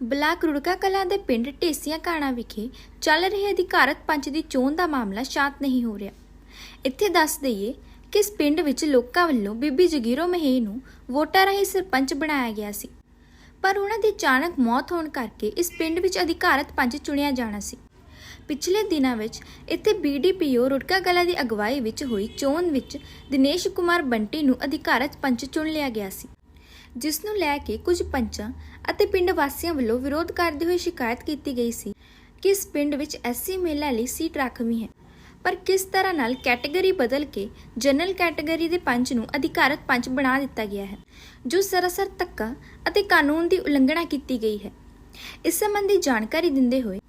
Block Rurka Kalan ਦੇ ਪਿੰਡ ਢੇਸੀਆਂ ਕਾਣਾ ਵਿਖੇ ਚੱਲ ਰਹੇ ਅਧਿਕਾਰਤ ਪੰਚ ਦੀ ਚੋਣ ਦਾ ਮਾਮਲਾ ਸ਼ਾਂਤ ਨਹੀਂ ਹੋ ਰਿਹਾ। ਇੱਥੇ ਦੱਸ ਦਈਏ ਕਿ ਇਸ ਪਿੰਡ ਵਿੱਚ ਲੋਕਾਂ ਵੱਲੋਂ ਬੀਬੀ ਜਗੀਰੋ ਮਹੇ ਨੂੰ ਵੋਟਾਂ ਰਾਹੀਂ ਸਰਪੰਚ ਬਣਾਇਆ ਗਿਆ ਸੀ। ਪਰ ਉਹਨਾਂ ਦੀ ਅਚਾਨਕ ਮੌਤ ਹੋਣ ਕਰਕੇ ਇਸ ਪਿੰਡ ਵਿੱਚ ਅਧਿਕਾਰਤ ਪੰਚ ਚੁਣਿਆ ਜਾਣਾ ਸੀ। ਪਿਛਲੇ ਦਿਨਾਂ ਵਿੱਚ ਇੱਥੇ ਬੀਡੀਪੀਓ ਰੁੜਕਾ ਕਲਾਂ ਦੀ ਅਗਵਾਈ ਵਿੱਚ ਹੋਈ ਚੋਣ ਵਿੱਚ ਦਿਨੇਸ਼ ਕੁਮਾਰ ਬੰਟੀ ਨੂੰ ਅਧਿਕਾਰਤ ਪੰਚ ਚੁਣ ਲਿਆ ਗਿਆ ਸੀ। ਜਿਸ ਨੂੰ ਲੈ ਕੇ ਕੁਝ ਪੰਚਾਂ ਅਤੇ ਪਿੰਡ ਵਾਸੀਆਂ ਵੱਲੋਂ ਵਿਰੋਧ ਕਰਦੇ ਹੋਏ ਸ਼ਿਕਾਇਤ ਕੀਤੀ ਗਈ ਸੀ ਕਿ ਇਸ ਪਿੰਡ ਵਿੱਚ ਐਸਸੀ ਮਹਿਲਾ ਲਈ ਸੀਟ ਰਾਖਵੀਂ ਹੈ। ਪਰ ਕਿਸ ਤਰ੍ਹਾਂ ਨਾਲ ਕੈਟਾਗਰੀ ਬਦਲ ਕੇ ਜਨਰਲ ਕੈਟਾਗਰੀ ਦੇ ਪੰਚ ਨੂੰ ਅਧਿਕਾਰਤ ਪੰਚ ਬਣਾ ਦਿੱਤਾ ਗਿਆ ਹੈ, ਜੋ ਸਰਾਸਰ ਧੱਕਾ ਅਤੇ ਕਾਨੂੰਨ ਦੀ ਉਲੰਘਣਾ ਕੀਤੀ ਗਈ ਹੈ। ਇਸ ਸੰਬੰਧੀ ਜਾਣਕਾਰੀ ਦਿੰਦੇ ਹੋਏ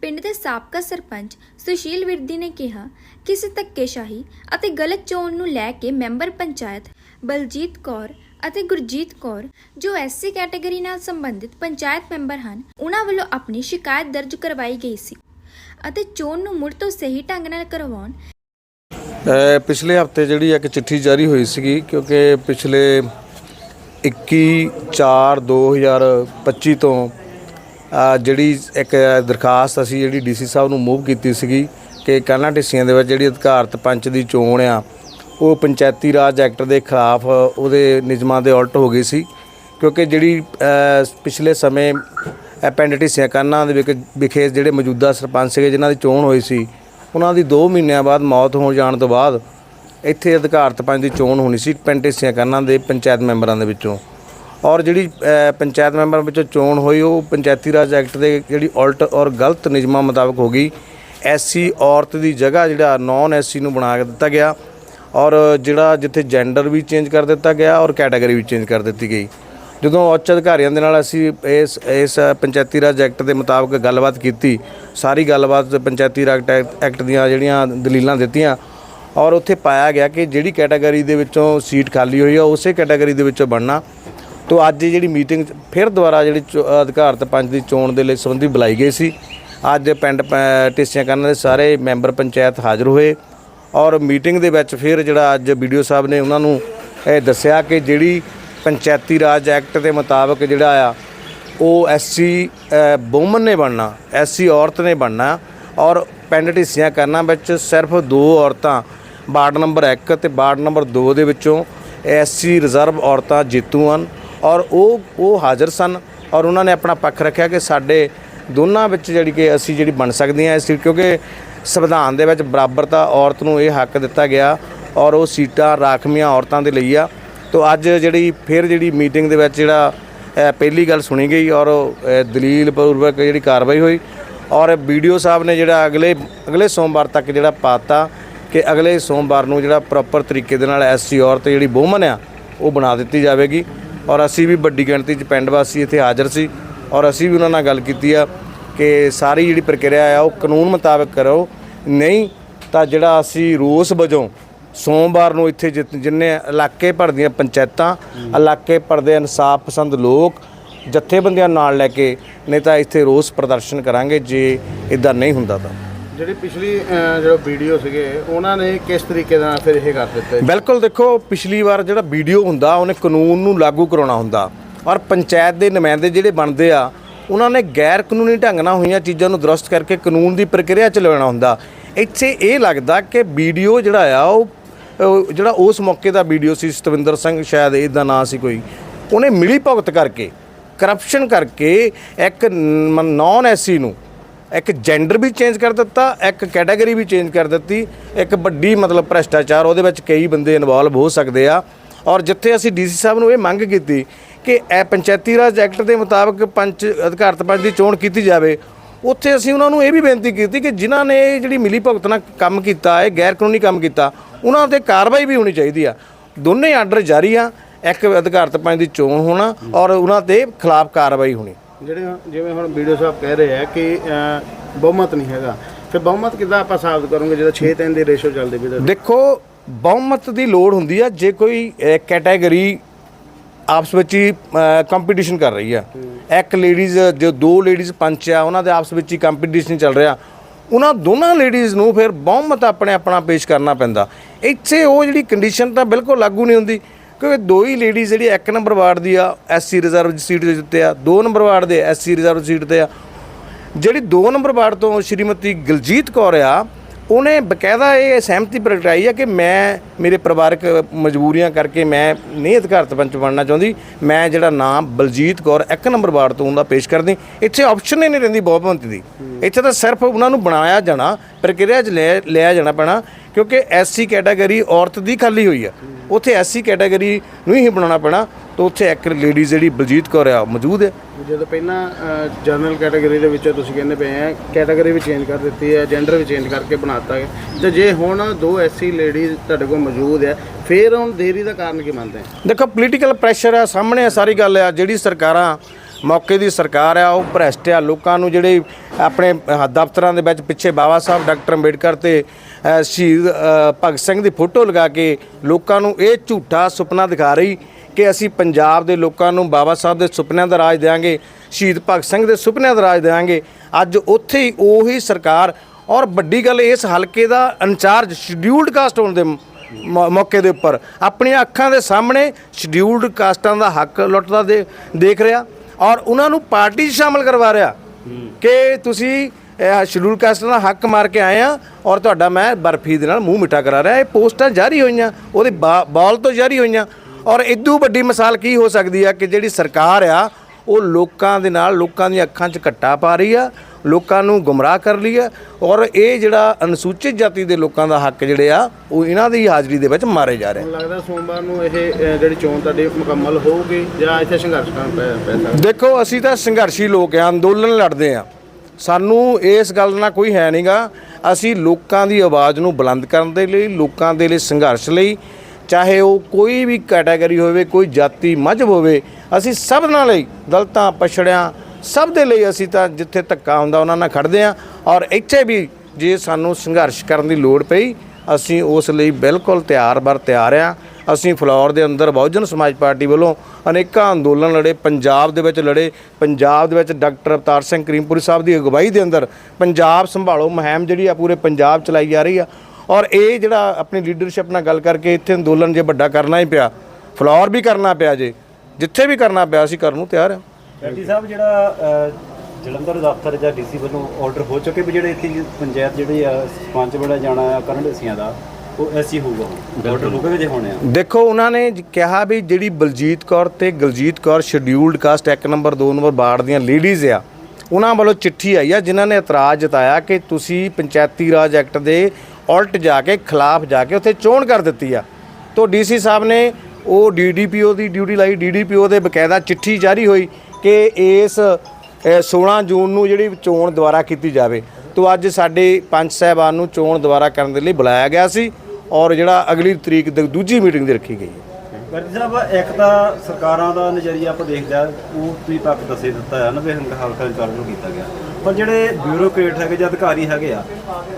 ਪਿੰਡ ਦੇ ਸਾਬਕਾ ਸਰਪੰਚ ਸੁਸ਼ੀਲ ਵਿਰਦੀ ਨੇ ਕਿਹਾ ਕਿ ਇਸ ਧੱਕੇਸ਼ਾਹੀ ਅਤੇ ਗਲਤ ਚੋਣ ਨੂੰ ਲੈ ਕੇ ਮੈਂਬਰ ਪੰਚਾਇਤ ਬਲਜੀਤ ਕੌਰ ਅਤੇ ਗੁਰਜੀਤ ਕੌਰ, ਜੋ ਐਸਸੀ ਕੈਟਾਗਰੀ ਨਾਲ ਸੰਬੰਧਿਤ ਪੰਚਾਇਤ ਮੈਂਬਰ ਹਨ, ਉਹਨਾਂ ਵੱਲੋਂ ਆਪਣੀ ਸ਼ਿਕਾਇਤ ਦਰਜ ਕਰਵਾਈ ਗਈ ਸੀ ਅਤੇ ਚੋਣ ਨੂੰ ਮੁੜ ਤੋਂ ਸਹੀ ਢੰਗ ਨਾਲ ਕਰਵਾਉਣ ਪਿਛਲੇ ਹਫ਼ਤੇ ਜਿਹੜੀ ਇੱਕ ਚਿੱਠੀ ਜਾਰੀ ਹੋਈ ਸੀਗੀ, ਕਿਉਂਕਿ ਪਿਛਲੇ 21 4 2025 ਤੋਂ ਜਿਹੜੀ ਇੱਕ ਦਰਖਾਸਤ ਅਸੀਂ ਜਿਹੜੀ ਡੀਸੀ ਸਾਹਿਬ ਨੂੰ ਮੂਵ ਕੀਤੀ ਸੀਗੀ ਕਿ ਕਾਨਾ ਢਿੱਸੀਆਂ ਦੇ ਵਿੱਚ ਜਿਹੜੀ ਅਧਿਕਾਰਤ ਪੰਚ ਦੀ ਚੋਣ ਆ ਉਹ ਪੰਚਾਇਤੀ ਰਾਜ ਐਕਟ ਦੇ ਖਿਲਾਫ ਉਹਦੇ ਨਿਯਮਾਂ ਦੇ ਉਲਟ ਹੋ ਗਈ ਸੀ, ਕਿਉਂਕਿ ਜਿਹੜੀ ਪਿਛਲੇ ਸਮੇਂ ਇਹ ਪਿੰਡ ਦੇ ਵਿਖ- ਵਿਖੇ ਜਿਹੜੇ ਮੌਜੂਦਾ ਸਰਪੰਚ ਸੀਗੇ, ਜਿਨ੍ਹਾਂ ਦੀ ਚੋਣ ਹੋਈ ਸੀ, ਉਹਨਾਂ ਦੀ 2 ਮਹੀਨਿਆਂ ਬਾਅਦ ਮੌਤ ਹੋ ਜਾਣ ਤੋਂ ਬਾਅਦ ਇੱਥੇ ਅਧਿਕਾਰਤ ਪੰਚ ਦੀ ਚੋਣ ਹੋਣੀ ਸੀ ਪਿੰਡ ਢਿੱਸੀਆਂ ਦੇ ਪੰਚਾਇਤ ਮੈਂਬਰਾਂ ਦੇ ਵਿੱਚੋਂ। ਔਰ ਜਿਹੜੀ ਪੰਚਾਇਤ ਮੈਂਬਰਾਂ ਵਿੱਚੋਂ ਚੋਣ ਹੋਈ, ਉਹ ਪੰਚਾਇਤੀ ਰਾਜ ਐਕਟ ਦੇ ਜਿਹੜੀ ਉਲਟ ਔਰ ਗਲਤ ਨਿਯਮਾਂ ਮੁਤਾਬਕ ਹੋ ਗਈ। ਐਸਸੀ ਔਰਤ ਦੀ ਜਗ੍ਹਾ ਜਿਹੜਾ ਨਾਨ ਐਸਸੀ ਨੂੰ ਬਣਾ ਕੇ ਦਿੱਤਾ ਗਿਆ। ਔਰ ਜਿਹੜਾ ਜਿੱਥੇ ਜੈਂਡਰ ਵੀ ਚੇਂਜ ਕਰ ਦਿੱਤਾ ਗਿਆ ਔਰ ਕੈਟਾਗਰੀ ਵੀ ਚੇਂਜ ਕਰ ਦਿੱਤੀ ਗਈ। ਜਦੋਂ ਉੱਚ ਅਧਿਕਾਰੀਆਂ ਦੇ ਨਾਲ ਅਸੀਂ ਇਸ ਇਸ ਪੰਚਾਇਤੀ ਰਾਜ ਐਕਟ ਦੇ ਮੁਤਾਬਕ ਗੱਲਬਾਤ ਕੀਤੀ, ਸਾਰੀ ਗੱਲਬਾਤ ਪੰਚਾਇਤੀ ਰਾਜ ਐਕਟ ਐਕਟ ਦੀਆਂ ਜਿਹੜੀਆਂ ਦਲੀਲਾਂ ਦਿੱਤੀਆਂ, ਔਰ ਉੱਥੇ ਪਾਇਆ ਗਿਆ ਕਿ ਜਿਹੜੀ ਕੈਟਾਗਰੀ ਦੇ ਵਿੱਚੋਂ ਸੀਟ ਖਾਲੀ ਹੋਈ ਆ, ਉਸੇ ਕੈਟਾਗਰੀ ਦੇ ਵਿੱਚੋਂ ਬਣਨਾ। ਤੋਂ ਅੱਜ ਜਿਹੜੀ ਮੀਟਿੰਗ ਫਿਰ ਦੁਬਾਰਾ ਜਿਹੜੀ ਚੋ- ਅਧਿਕਾਰਤ ਪੰਚ ਦੀ ਚੋਣ ਦੇ ਲਈ ਸੰਬੰਧੀ ਬੁਲਾਈ ਗਈ ਸੀ। ਅੱਜ ਪਿੰਡ ਪ- ਟੇਸੀਆਂ ਕਰਨ ਦੇ ਸਾਰੇ ਮੈਂਬਰ ਪੰਚਾਇਤ ਹਾਜ਼ਰ ਹੋਏ। ਔਰ ਮੀਟਿੰਗ ਦੇ ਵਿੱਚ ਫਿਰ ਜਿਹੜਾ ਅੱਜ ਵੀਡੀਓ ਸਾਹਿਬ ਨੇ ਉਹਨਾਂ ਨੂੰ ਇਹ ਦੱਸਿਆ ਕਿ ਜਿਹੜੀ ਪੰਚਾਇਤੀ ਰਾਜ ਐਕਟ ਦੇ ਮੁਤਾਬਕ ਜਿਹੜਾ ਆ, ਉਹ ਐਸਸੀ ਵੂਮਨ ਨੇ ਬਣਨਾ ਐਸਸੀ ਔਰਤ ਨੇ ਬਣਨਾ ਔਰ ਪਿੰਡ ਢਿੱਸੀਆਂ ਕਰਨਾ ਵਿੱਚ ਸਿਰਫ ਦੋ ਔਰਤਾਂ, ਵਾਰਡ ਨੰਬਰ 1 ਤੇ ਵਾਰਡ ਨੰਬਰ 2 ਦੇ ਵਿੱਚੋਂ ਐਸਸੀ ਰਿਜ਼ਰਵ ਔਰਤਾਂ ਜੇਤੂ ਹਨ ਔਰ ਉਹ ਉਹ ਹਾਜ਼ਰ ਸਨ ਔਰ ਉਹਨਾਂ ਨੇ ਆਪਣਾ ਪੱਖ ਰੱਖਿਆ ਕਿ ਸਾਡੇ ਦੋਨਾਂ ਵਿੱਚ ਜਿਹੜੀ ਕਿ ਅਸੀਂ ਜਿਹੜੀ ਬਣ ਸਕਦੀਆਂ ਇਸ ਕਿਉਂਕਿ ਸੰਵਿਧਾਨ ਦੇ ਵਿੱਚ ਬਰਾਬਰਤਾ ਔਰਤ ਨੂੰ ਇਹ ਹੱਕ ਦਿੱਤਾ ਗਿਆ ਔਰ ਉਹ ਸੀਟਾਂ ਰਾਖਵੀਆਂ ਔਰਤਾਂ ਦੇ ਲਈ ਆ। ਤੋ ਅੱਜ ਜਿਹੜੀ, ਫਿਰ ਜਿਹੜੀ ਮੀਟਿੰਗ ਦੇ ਵਿੱਚ ਜਿਹੜਾ ਪਹਿਲੀ ਗੱਲ ਸੁਣੀ ਗਈ ਔਰ ਦਲੀਲ ਪੂਰਵਕ ਜਿਹੜੀ ਕਾਰਵਾਈ ਹੋਈ ਔਰ ਵੀਡੀਓ ਸਾਹਿਬ ਨੇ ਜਿਹੜਾ ਅਗਲੇ ਅਗਲੇ ਸੋਮਵਾਰ ਤੱਕ ਜਿਹੜਾ ਪਾਤਾ ਕਿ ਅਗਲੇ ਸੋਮਵਾਰ ਨੂੰ ਜਿਹੜਾ ਪ੍ਰੋਪਰ ਤਰੀਕੇ ਦੇ ਨਾਲ ਐਸਸੀ ਔਰਤ ਜਿਹੜੀ ਵੂਮਨ ਆ, ਉਹ ਬਣਾ ਦਿੱਤੀ ਜਾਵੇਗੀ। ਔਰ ਅਸੀਂ ਵੀ ਵੱਡੀ ਗਿਣਤੀ 'ਚ ਪਿੰਡ ਵਾਸੀ ਇੱਥੇ ਹਾਜ਼ਰ ਸੀ ਔਰ ਅਸੀਂ ਵੀ ਉਹਨਾਂ ਨਾਲ ਗੱਲ ਕੀਤੀ ਆ। ਕਿ ਸਾਰੀ ਜਿਹੜੀ ਪ੍ਰਕਿਰਿਆ ਆ ਉਹ ਕਾਨੂੰਨ ਮੁਤਾਬਕ ਕਰੋ। ਨਹੀਂ ਤਾਂ ਜਿਹੜਾ ਅਸੀਂ ਰੋਸ ਵਜੋਂ ਸੋਮਵਾਰ ਨੂੰ ਇੱਥੇ ਜਿੰਨੇ ਇਲਾਕੇ ਭਰ ਦੀਆਂ ਪੰਚਾਇਤਾਂ ਇਲਾਕੇ ਭਰ ਦੇ ਇਨਸਾਫ ਪਸੰਦ ਲੋਕ ਜਥੇਬੰਦੀਆਂ ਨਾਲ ਲੈ ਕੇ ਨਹੀਂ ਤਾਂ ਇੱਥੇ ਰੋਸ ਪ੍ਰਦਰਸ਼ਨ ਕਰਾਂਗੇ ਜੇ ਇਦਾਂ ਨਹੀਂ ਹੁੰਦਾ ਤਾਂ। ਜਿਹੜੀ ਪਿਛਲੀ ਜਿਹੜਾ ਵੀਡੀਓ ਸੀਗੇ ਉਹਨਾਂ ਨੇ ਕਿਸ ਤਰੀਕੇ ਨਾਲ ਫਿਰ ਇਹ ਕਰ ਦਿੱਤੇ ਬਿਲਕੁਲ ਦੇਖੋ ਪਿਛਲੀ ਵਾਰ ਜਿਹੜਾ ਵੀਡੀਓ ਹੁੰਦਾ ਉਹਨੇ ਕਾਨੂੰਨ ਨੂੰ ਲਾਗੂ ਕਰਾਉਣਾ ਹੁੰਦਾ। ਔਰ ਪੰਚਾਇਤ ਦੇ ਨੁਮਾਇੰਦੇ ਜਿਹੜੇ ਬਣਦੇ ਆ ਉਹਨਾਂ ਨੇ ਗੈਰ ਕਾਨੂੰਨੀ ਢੰਗ ਨਾਲ ਹੋਈਆਂ ਚੀਜ਼ਾਂ ਨੂੰ ਦਰੁਸਤ ਕਰਕੇ ਕਾਨੂੰਨ ਦੀ ਪ੍ਰਕਿਰਿਆ ਚ ਲਿਆਉਣਾ ਹੁੰਦਾ। ਇੱਥੇ ਇਹ ਲੱਗਦਾ ਕਿ ਵੀਡੀਓ ਜਿਹੜਾ ਆ, ਉਹ ਉਹ ਜਿਹੜਾ ਉਸ ਮੌਕੇ ਦਾ ਵੀਡੀਓ ਸੀ, ਸਤਵਿੰਦਰ ਸਿੰਘ, ਸ਼ਾਇਦ ਇਹਦਾ ਨਾਂ ਸੀ ਕੋਈ, ਉਹਨੇ ਮਿਲੀ ਭੁਗਤ ਕਰਕੇ ਕਰਪਸ਼ਨ ਕਰਕੇ ਇੱਕ ਨਾਨ ਐਸੀ ਨੂੰ, ਇੱਕ ਜੈਂਡਰ ਵੀ ਚੇਂਜ ਕਰ ਦਿੱਤਾ, ਇੱਕ ਕੈਟਾਗਰੀ ਵੀ ਚੇਂਜ ਕਰ ਦਿੱਤੀ, ਇੱਕ ਵੱਡੀ ਮਤਲਬ ਭ੍ਰਸ਼ਟਾਚਾਰ, ਉਹਦੇ ਵਿੱਚ ਕਈ ਬੰਦੇ ਇਨਵੋਲਵ ਹੋ ਸਕਦੇ ਆ। ਔਰ ਜਿੱਥੇ ਅਸੀਂ ਡੀਸੀ ਸਾਹਿਬ ਨੂੰ ਇਹ ਮੰਗ ਕੀਤੀ ਕਿ ਇਹ ਪੰਚਾਇਤੀ ਰਾਜ ਐਕਟ ਦੇ ਮੁਤਾਬਕ ਪੰਚ ਅਧਿਕਾਰਤ ਪੰਚ ਦੀ ਚੋਣ ਕੀਤੀ ਜਾਵੇ ਉੱਥੇ ਅਸੀਂ ਉਹਨਾਂ ਨੂੰ ਇਹ ਵੀ ਬੇਨਤੀ ਕੀਤੀ ਕਿ ਜਿਨ੍ਹਾਂ ਨੇ ਇਹ ਜਿਹੜੀ ਮਿਲੀ ਭੁਗਤ ਨਾਲ ਕੰਮ ਕੀਤਾ ਇਹ ਗੈਰ ਕਾਨੂੰਨੀ ਕੰਮ ਕੀਤਾ ਉਹਨਾਂ ਤੇ ਕਾਰਵਾਈ ਵੀ ਹੋਣੀ ਚਾਹੀਦੀ ਆ। ਦੋਨੇ ਆਰਡਰ ਜਾਰੀ ਆ ਇੱਕ ਅਧਿਕਾਰਤ ਪੰਚ ਦੀ ਚੋਣ ਹੋਣਾ ਔਰ ਉਹਨਾਂ ਤੇ ਖਿਲਾਫ ਕਾਰਵਾਈ ਹੋਣੀ। ਜਿਹੜੇ ਜਿਵੇਂ ਹੁਣ ਵੀਡੀਓ ਸਾਹਿਬ ਕਹਿ ਰਹੇ ਆ ਕਿ ਬਹੁਮਤ ਨਹੀਂ ਹੈਗਾ ਫਿਰ ਬਹੁਮਤ ਕਿੱਦਾਂ ਆਪਾਂ ਸਾਬਤ ਕਰੋਗੇ ਜਦੋਂ 6 3 ਦੀ ਰੇਸ਼ੋ ਚੱਲਦੀ ਵੀ ਦੇਖੋ ਬਹੁਮਤ ਦੀ ਲੋੜ ਹੁੰਦੀ ਆ ਜੇ ਕੋਈ ਕੈਟਾਗਰੀ ਆਪਸ ਵਿੱਚ ਹੀ ਕੰਪੀਟੀਸ਼ਨ ਕਰ ਰਹੀ ਆ। ਇੱਕ ਲੇਡੀਜ਼ ਜੋ ਦੋ ਲੇਡੀਜ਼ ਪੰਚ ਆ, ਉਹਨਾਂ ਦੇ ਆਪਸ ਵਿੱਚ ਹੀ ਕੰਪੀਟੀਸ਼ਨ ਚੱਲ ਰਿਹਾ। ਉਹਨਾਂ ਦੋਨਾਂ ਲੇਡੀਜ਼ ਨੂੰ ਫਿਰ ਬਹੁਮਤ ਆਪਣੇ ਆਪਣਾ ਪੇਸ਼ ਕਰਨਾ ਪੈਂਦਾ। ਇੱਥੇ ਉਹ ਜਿਹੜੀ ਕੰਡੀਸ਼ਨ ਤਾਂ ਬਿਲਕੁਲ ਲਾਗੂ ਨਹੀਂ ਹੁੰਦੀ, ਕਿਉਂਕਿ ਦੋ ਹੀ ਲੇਡੀਜ਼ ਜਿਹੜੀ ਇੱਕ ਨੰਬਰ ਵਾਰਡ ਦੀ ਆ ਐਸਸੀ ਰਿਜ਼ਰਵ ਸੀਟ ਦੇ ਉੱਤੇ ਆ, ਦੋ ਨੰਬਰ ਵਾਰਡ ਦੇ ਐਸਸੀ ਰਿਜ਼ਰਵ ਸੀਟ ਤੇ ਆ। ਜਿਹੜੀ 2 ਨੰਬਰ ਵਾਰਡ ਤੋਂ ਸ਼੍ਰੀਮਤੀ ਗਲਜੀਤ ਕੌਰ ਆ ਉਹਨੇ ਬਕਾਇਦਾ ਇਹ ਸਹਿਮਤੀ ਪ੍ਰਗਟਾਈ ਹੈ ਕਿ ਮੈਂ, ਮੇਰੇ ਪਰਿਵਾਰਕ ਮਜਬੂਰੀਆਂ ਕਰਕੇ ਮੈਂ ਨਹੀਂ ਅਧਿਕਾਰ ਸਰਪੰਚ ਬਣਨਾ ਚਾਹੁੰਦੀ। ਮੈਂ ਜਿਹੜਾ ਨਾਮ ਬਲਜੀਤ ਕੌਰ ਇੱਕ ਨੰਬਰ ਵਾਰਡ ਤੋਂ ਉਹਦਾ ਪੇਸ਼ ਕਰਦੀ। ਇੱਥੇ ਆਪਸ਼ਨ ਹੀ ਨਹੀਂ ਰਹਿੰਦੀ ਬਹੁਮਤ ਦੀ। ਇੱਥੇ ਤਾਂ ਸਿਰਫ ਉਹਨਾਂ ਨੂੰ ਬਣਾਇਆ ਜਾਣਾ, ਪ੍ਰਕਿਰਿਆ 'ਚ ਲੈ, ਲਿਆ ਜਾਣਾ ਪੈਣਾ। ਕਿਉਂਕਿ ਐਸਸੀ ਕੈਟਾਗਰੀ ਔਰਤ ਦੀ ਖਾਲੀ ਹੋਈ ਆ। ਉੱਥੇ ਐਸਸੀ ਕੈਟਾਗਰੀ ਨੂੰ ਹੀ ਬਣਾਉਣਾ ਪੈਣਾ ਤਾਂ ਉੱਥੇ ਇੱਕ ਲੇਡੀ ਜਿਹੜੀ ਬਲਜੀਤ ਕੌਰ ਆ ਮੌਜੂਦ ਹੈ ਜਦੋਂ ਪਹਿਲਾਂ ਜਨਰਲ ਕੈਟਾਗਰੀ ਦੇ ਵਿੱਚੋਂ ਤੁਸੀਂ ਕਹਿੰਦੇ ਪਏ ਆ ਕੈਟਾਗਰੀ ਵੀ ਚੇਂਜ ਕਰ ਦਿੱਤੀ ਹੈ ਜੈਂਡਰ ਵੀ ਚੇਂਜ ਕਰਕੇ ਬਣਾਤਾ ਹੈ। ਤੇ ਜੇ ਹੁਣ ਦੋ ਐਸਸੀ ਲੇਡੀਜ਼ ਤੁਹਾਡੇ ਕੋਲ ਮੌਜੂਦ ਹੈ ਫਿਰ ਹੁਣ ਦੇਰੀ ਦਾ ਕਾਰਨ ਕੀ ਮੰਨਦੇ ਆ? ਦੇਖੋ ਪੋਲੀਟੀਕਲ ਪ੍ਰੈਸ਼ਰ ਆ ਸਾਹਮਣੇ ਆ ਸਾਰੀ ਗੱਲ ਆ ਜਿਹੜੀ ਸਰਕਾਰਾਂ ਮੌਕੇ ਦੀ ਸਰਕਾਰ ਆ ਉਹ ਭ੍ਰਸ਼ਟ ਆ। ਲੋਕਾਂ ਨੂੰ ਜਿਹੜੇ ਆਪਣੇ ਅਹ, ਦਫ਼ਤਰਾਂ ਦੇ ਵਿੱਚ ਪਿੱਛੇ ਬਾਬਾ ਸਾਹਿਬ ਡਾਕਟਰ ਅੰਬੇਡਕਰ ਤੇ ਸ਼ਹੀਦ ਭਗਤ ਸਿੰਘ ਦੀ ਫੋਟੋ ਲਗਾ ਕੇ ਲੋਕਾਂ ਨੂੰ ਇਹ ਝੂਠਾ ਸੁਪਨਾ ਦਿਖਾ ਰਹੀ ਕਿ ਅਸੀਂ ਪੰਜਾਬ ਦੇ ਲੋਕਾਂ ਨੂੰ ਬਾਬਾ ਸਾਹਿਬ ਦੇ ਸੁਪਨਿਆਂ ਦਾ ਰਾਜ ਦੇਵਾਂਗੇ ਸ਼ਹੀਦ ਭਗਤ ਸਿੰਘ ਦੇ ਸੁਪਨਿਆਂ ਦਾ ਰਾਜ ਦੇਵਾਂਗੇ ਅੱਜ ਉੱਥੇ ਹੀ ਉਹੀ ਸਰਕਾਰ ਔਰ ਵੱਡੀ ਗੱਲ ਇਸ ਹਲਕੇ ਦਾ ਇੰਚਾਰਜ ਸ਼ਡਿਊਲਡ ਕਾਸਟ ਹੋਣ ਦੇ ਮੌਕੇ ਦੇ ਉੱਪਰ। ਆਪਣੀਆਂ ਅੱਖਾਂ ਦੇ ਸਾਹਮਣੇ ਸ਼ਡਿਊਲਡ ਕਾਸਟਾਂ ਦਾ ਹੱਕ ਲੁੱਟਦਾ ਦੇ ਦੇਖ ਰਿਹਾ। ਔਰ ਉਹਨਾਂ ਨੂੰ ਪਾਰਟੀ 'ਚ ਸ਼ਾਮਲ ਕਰਵਾ ਰਿਹਾ ਕਿ ਤੁਸੀਂ ਸ਼ਡਿਊਲ ਕਾਸਟਾਂ ਦਾ ਹੱਕ ਮਾਰ ਕੇ ਆਏ ਆ ਔਰ ਤੁਹਾਡਾ ਮੈਂ ਬਰਫੀ ਦੇ ਨਾਲ ਮੂੰਹ ਮਿੱਠਾ ਕਰਾ ਰਿਹਾ। ਇਹ ਪੋਸਟਾਂ ਜਾਰੀ ਹੋਈਆਂ ਉਹਦੇ ਬਾਲ ਤੋਂ ਜਾਰੀ ਹੋਈਆਂ। ਔਰ ਇਦੋਂ ਵੱਡੀ ਮਿਸਾਲ ਕੀ ਹੋ ਸਕਦੀ ਆ ਕਿ ਜਿਹੜੀ ਸਰਕਾਰ ਆ ਉਹ ਲੋਕਾਂ ਦੇ ਨਾਲ ਲੋਕਾਂ ਦੀਆਂ ਅੱਖਾਂ 'ਚ ਘੱਟਾ ਪਾ ਰਹੀ ਆ ਲੋਕਾਂ ਨੂੰ ਗੁੰਮਰਾਹ ਕਰ ਰਹੀ ਆ ਔਰ ਇਹ ਜਿਹੜਾ ਅਨੁਸੂਚਿਤ ਜਾਤੀ ਦੇ ਲੋਕਾਂ ਦਾ ਹੱਕ ਜਿਹੜੇ ਆ ਉਹ ਇਹਨਾਂ ਦੀ ਹਾਜ਼ਰੀ ਦੇ ਵਿੱਚ ਮਾਰੇ ਜਾ ਰਹੇ। ਲੱਗਦਾ ਸੋਮਵਾਰ ਨੂੰ ਇਹ ਜਿਹੜੀ ਚੋਣ ਤੁਹਾਡੀ ਮੁਕੰਮਲ ਹੋਊਗੀ ਜਾਂ ਇੱਥੇ ਸੰਘਰਸ਼ ਕਰਨਾ ਪੈ ਸਕਦਾ? ਦੇਖੋ ਅਸੀਂ ਤਾਂ ਸੰਘਰਸ਼ੀ ਲੋਕ ਆ ਅੰਦੋਲਨ ਲੜਦੇ ਆ ਸਾਨੂੰ ਇਸ ਗੱਲ ਨਾਲ ਕੋਈ ਹੈ ਨਹੀਂਗਾ ਅਸੀਂ ਲੋਕਾਂ ਦੀ ਆਵਾਜ਼ ਨੂੰ ਬੁਲੰਦ ਕਰਨ ਦੇ ਲਈ ਲੋਕਾਂ ਦੇ ਲਈ ਸੰਘਰਸ਼ ਲਈ ਚਾਹੇ ਉਹ ਕੋਈ ਵੀ ਕੈਟਾਗਰੀ ਹੋਵੇ ਕੋਈ ਜਾਤੀ ਮਜ਼ਹਬ ਹੋਵੇ ਅਸੀਂ ਸਭਨਾਂ ਲਈ ਦਲਤਾਂ ਪਛੜਿਆਂ ਸਭ ਦੇ ਲਈ ਅਸੀਂ ਤਾਂ ਜਿੱਥੇ ਧੱਕਾ ਹੁੰਦਾ ਉਹਨਾਂ ਨਾਲ ਖੜਦੇ ਆ ਔਰ ਇੱਥੇ ਵੀ ਜੇ ਸਾਨੂੰ ਸੰਘਰਸ਼ ਕਰਨ ਦੀ ਲੋੜ ਪਈ, ਅਸੀਂ ਉਸ ਲਈ ਬਿਲਕੁਲ ਤਿਆਰ ਬਰ ਤਿਆਰ ਆ ਅਸੀਂ ਫਲੋਰ ਦੇ ਅੰਦਰ ਬਹੁਜਨ ਸਮਾਜ ਪਾਰਟੀ ਵੱਲੋਂ ਅਨੇਕਾਂ ਅੰਦੋਲਨ ਲੜੇ, ਪੰਜਾਬ ਦੇ ਵਿੱਚ ਲੜੇ, ਪੰਜਾਬ ਦੇ ਵਿੱਚ ਡਾਕਟਰ ਅਵਤਾਰ ਸਿੰਘ ਕਰੀਮਪੁਰੀ ਸਾਹਿਬ ਦੀ ਅਗਵਾਈ ਦੇ ਅੰਦਰ ਪੰਜਾਬ ਸੰਭਾਲੋ, ਮੁਹਿੰਮ ਜਿਹੜੀ ਆ ਪੂਰੇ ਪੰਜਾਬ ਚਲਾਈ ਜਾ ਰਹੀ ਆ। ਔਰ ਇਹ ਜਿਹੜਾ ਆਪਣੀ ਲੀਡਰਸ਼ਿਪ ਨਾਲ ਗੱਲ ਕਰਕੇ ਇੱਥੇ ਅੰਦੋਲਨ ਜੇ ਵੱਡਾ ਕਰਨਾ ਹੀ ਪਿਆ, ਫਲੋਰ ਵੀ ਕਰਨਾ ਪਿਆ ਜੇ, ਜਿੱਥੇ ਵੀ ਕਰਨਾ ਪਿਆ ਅਸੀਂ ਕਰਨ ਨੂੰ ਤਿਆਰ ਆ ਐਡੀ ਸਾਹਿਬ ਜਿਹੜਾ ਜਲੰਧਰ ਦਫ਼ਤਰ ਜਾਂ ਡੀਸੀ ਵੱਲੋਂ ਆਰਡਰ ਹੋ ਚੁੱਕੇ ਵੀ ਜਿਹੜੇ ਇੱਥੇ ਪੰਚਾਇਤ ਜਿਹੜੀ ਆ ਸਰਪੰਚ ਬਣਾ ਜਾਣਾ ਆ ਕਰਨ ਢੇਸੀਆਂ ਦਾ ਉਹ ਐਸੀ ਹੋਊਗਾ ਆਰਡਰ ਹੋਊਗਾ ਜੇ ਹੋਣੇ ਆ? ਦੇਖੋ ਉਹਨਾਂ ਨੇ ਕਿਹਾ ਵੀ ਜਿਹੜੀ ਬਲਜੀਤ ਕੌਰ ਤੇ ਗਲਜੀਤ ਕੌਰ ਸ਼ਡਿਊਲਡ ਕਾਸਟ ਇੱਕ ਨੰਬਰ 2 ਨੰਬਰ ਵਾਰਡ ਦੀਆਂ ਲੇਡੀਜ਼ ਆ ਉਹਨਾਂ ਵੱਲੋਂ ਚਿੱਠੀ ਆਈ ਆ ਜਿਨ੍ਹਾਂ ਨੇ ਇਤਰਾਜ਼ ਜਤਾਇਆ ਕਿ ਤੁਸੀਂ ਪੰਚਾਇਤੀ ਰਾਜ ਐਕਟ ਦੇ ਉਲਟ ਜਾ ਕੇ ਖਿਲਾਫ ਜਾ ਕੇ ਉੱਥੇ ਚੋਣ ਕਰ ਦਿੱਤੀ ਆ। ਤੋਂ ਡੀਸੀ ਸਾਹਿਬ ਨੇ ਉਹ ਡੀਡੀਪੀਓ ਦੀ ਡਿਊਟੀ ਲਾਈ ਡੀਡੀਪੀਓ ਦੇ ਬਕਾਇਦਾ ਚਿੱਠੀ ਜਾਰੀ ਹੋਈ। ਕਿ ਇਸ ਅ, 16 ਜੂਨ ਨੂੰ ਜਿਹੜੀ ਚੋਣ ਦੁਬਾਰਾ ਕੀਤੀ ਜਾਵੇ। ਤੋਂ ਅੱਜ ਸਾਡੇ ਪੰਚ ਸਾਹਿਬਾਨ ਨੂੰ ਚੋਣ ਦੁਬਾਰਾ ਕਰਨ ਦੇ ਲਈ ਬੁਲਾਇਆ ਗਿਆ ਸੀ ਔਰ ਜਿਹੜਾ ਅਗਲੀ ਤਰੀਕ ਦੀ ਦੂਜੀ ਮੀਟਿੰਗ ਦੀ ਰੱਖੀ ਗਈ ਹੈ। ਵਰਦੀ ਸਾਹਿਬ ਇੱਕ ਤਾਂ ਸਰਕਾਰਾਂ ਦਾ ਨਜ਼ਰੀਆ ਆਪਾਂ ਦੇਖਦੇ ਆ ਉਹ ਤੁਸੀਂ ਤੱਕ ਦੱਸੇ ਦਿੱਤਾ ਹੈ ਨਾ ਵੀ ਹਲਕਾ ਇੰਚਾਰਜ ਨੂੰ ਕੀਤਾ ਗਿਆ। ਪਰ ਜਿਹੜੇ ਬਿਊਰੋਕਰੇਟ ਹੈਗੇ ਜਾਂ ਅਧਿਕਾਰੀ ਹੈਗੇ ਆ,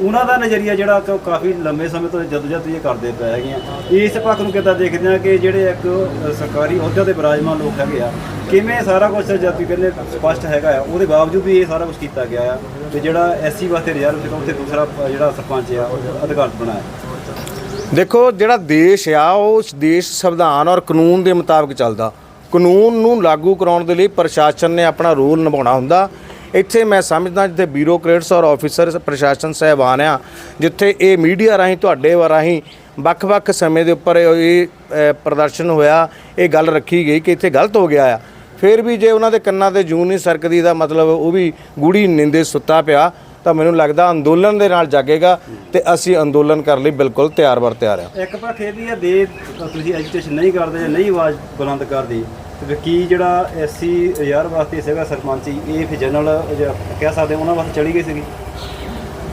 ਉਹਨਾਂ ਦਾ ਨਜ਼ਰੀਆ ਜਿਹੜਾ ਕਿ ਉਹ ਕਾਫੀ ਲੰਮੇ ਸਮੇਂ ਤੋਂ ਜਦੋਜਦ ਇਹ ਕਰਦੇ ਪਏ ਹੈਗੇ ਆ। ਇਸ ਪੱਖ ਨੂੰ ਕਿੱਦਾਂ ਦੇਖਦੇ ਆ ਕਿ ਜਿਹੜੇ ਇੱਕ ਸਰਕਾਰੀ ਅਹੁਦਿਆਂ ਤੇ ਬਿਰਾਜਮਾਨ ਲੋਕ ਹੈਗੇ ਆ, ਕਿਵੇਂ ਸਾਰਾ ਕੁਝ ਜਦ ਵੀ ਕਹਿੰਦੇ ਸਪਸ਼ਟ ਹੈਗਾ ਆ, ਉਹਦੇ ਬਾਵਜੂਦ ਵੀ ਇਹ ਸਾਰਾ ਕੁਝ ਕੀਤਾ ਗਿਆ ਆ ਤੇ ਜਿਹੜਾ ਐਸਸੀ ਵਾਸਤੇ ਰਿਜ਼ਰਵ ਸੀਗਾ, ਉੱਥੇ ਦੂਸਰਾ ਜਿਹੜਾ ਸਰਪੰਚ ਆ, ਉਹ ਅਧਿਕਾਰਤ ਬਣਾਇਆ। ਦੇਖੋ, ਜਿਹੜਾ ਦੇਸ਼ ਆ, ਉਹ ਦੇਸ਼ ਸੰਵਿਧਾਨ ਔਰ ਕਾਨੂੰਨ ਦੇ ਮੁਤਾਬਕ ਚੱਲਦਾ। ਕਾਨੂੰਨ ਨੂੰ ਲਾਗੂ ਕਰਾਉਣ ਦੇ ਲਈ ਪ੍ਰਸ਼ਾਸਨ ਨੇ ਆਪਣਾ ਰੋਲ ਨਿਭਾਉਣਾ ਹੁੰਦਾ। ਇੱਥੇ ਮੈਂ ਸਮਝਦਾ ਜਿੱਥੇ ਬਿਊਰੋਕਰੇਟਸ ਔਰ ਆਫੀਸਰ ਪ੍ਰਸ਼ਾਸਨ ਸਹਿਬਾਨ ਆ, ਜਿੱਥੇ ਇਹ ਮੀਡੀਆ ਰਾਹੀਂ, ਤੁਹਾਡੇ ਰਾਹੀਂ ਵੱਖ-ਵੱਖ ਸਮੇਂ ਦੇ ਉੱਪਰ ਇਹ ਪ੍ਰਦਰਸ਼ਨ ਹੋਇਆ, ਇਹ ਗੱਲ ਰੱਖੀ ਗਈ ਕਿ ਇੱਥੇ ਗਲਤ ਹੋ ਗਿਆ ਆ। ਫਿਰ ਵੀ ਜੇ ਉਹਨਾਂ ਦੇ ਕੰਨਾਂ ਤੇ ਜੂਨ ਨਹੀਂ ਸਰਕਦੀ ਦਾ ਮਤਲਬ ਉਹ ਵੀ ਗੂੜੀ ਨਿੰਦੇ ਸੁੱਤਾ ਪਿਆ, ਤਾਂ ਮੈਨੂੰ ਲੱਗਦਾ ਅੰਦੋਲਨ ਦੇ ਨਾਲ ਜਾਗੇਗਾ ਤੇ ਅਸੀਂ ਅੰਦੋਲਨ ਕਰਨ ਲਈ ਬਿਲਕੁਲ ਤਿਆਰ ਵਰ ਤਿਆਰ ਆ। ਇੱਕ ਪੱਖ ਇਹ ਵੀ ਹੈ ਦੇ ਤੁਸੀਂ ਐਜੂਕੇਸ਼ਨ ਨਹੀਂ ਕਰਦੇ ਜਾਂ ਨਹੀਂ ਆਵਾਜ਼ ਬੁਲੰਦ ਕਰਦੇ ਤੇ ਕੀ ਜਿਹੜਾ ਐਸਸੀ ਯਾਰ ਵਾਸਤੇ ਸੀਗਾ ਸਰਪੰਚੀ ਇਹ ਫਿਰ ਜਨਰਲ ਕਹਿ ਸਕਦੇ ਉਹਨਾਂ ਵਾਸਤੇ ਚਲੀ ਗਈ ਸੀਗੀ?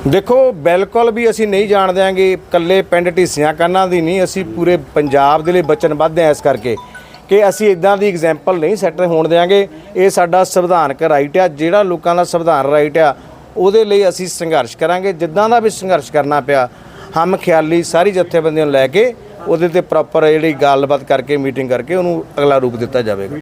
ਦੇਖੋ, ਬਿਲਕੁਲ ਵੀ ਅਸੀਂ ਨਹੀਂ ਜਾਣ ਦਿਆਂਗੇ ਇਕੱਲੇ ਪਿੰਡ ਢੀਸੀਆਂ ਕੰਨਾਂ ਦੀ ਨਹੀਂ, ਅਸੀਂ ਪੂਰੇ ਪੰਜਾਬ ਦੇ ਲਈ ਵਚਨਬੱਧ ਹਾਂ ਇਸ ਕਰਕੇ ਕਿ ਅਸੀਂ ਇਦਾਂ ਦੀ ਐਗਜ਼ਾਮਪਲ ਨਹੀਂ ਸੈੱਟ ਹੋਣ ਦਿਆਂਗੇ। ਇਹ ਸਾਡਾ ਸੰਵਿਧਾਨਕ ਰਾਈਟ ਆ, ਜਿਹੜਾ ਲੋਕਾਂ ਦਾ ਸੰਵਿਧਾਨ ਰਾਈਟ ਆ, ਉਹਦੇ ਲਈ ਅਸੀਂ ਸੰਘਰਸ਼ ਕਰਾਂਗੇ। ਜਿੱਦਾਂ ਦਾ ਵੀ ਸੰਘਰਸ਼ ਕਰਨਾ ਪਿਆ ਹਮ ਖਿਆਲੀ ਸਾਰੀ ਜਥੇਬੰਦੀਆਂ ਨੂੰ ਲੈ ਕੇ ਉਹਦੇ ਤੇ ਪ੍ਰੋਪਰ ਜਿਹੜੀ ਗੱਲਬਾਤ ਕਰਕੇ ਮੀਟਿੰਗ ਕਰਕੇ ਉਹਨੂੰ ਅਗਲਾ ਰੂਪ ਦਿੱਤਾ ਜਾਵੇਗਾ।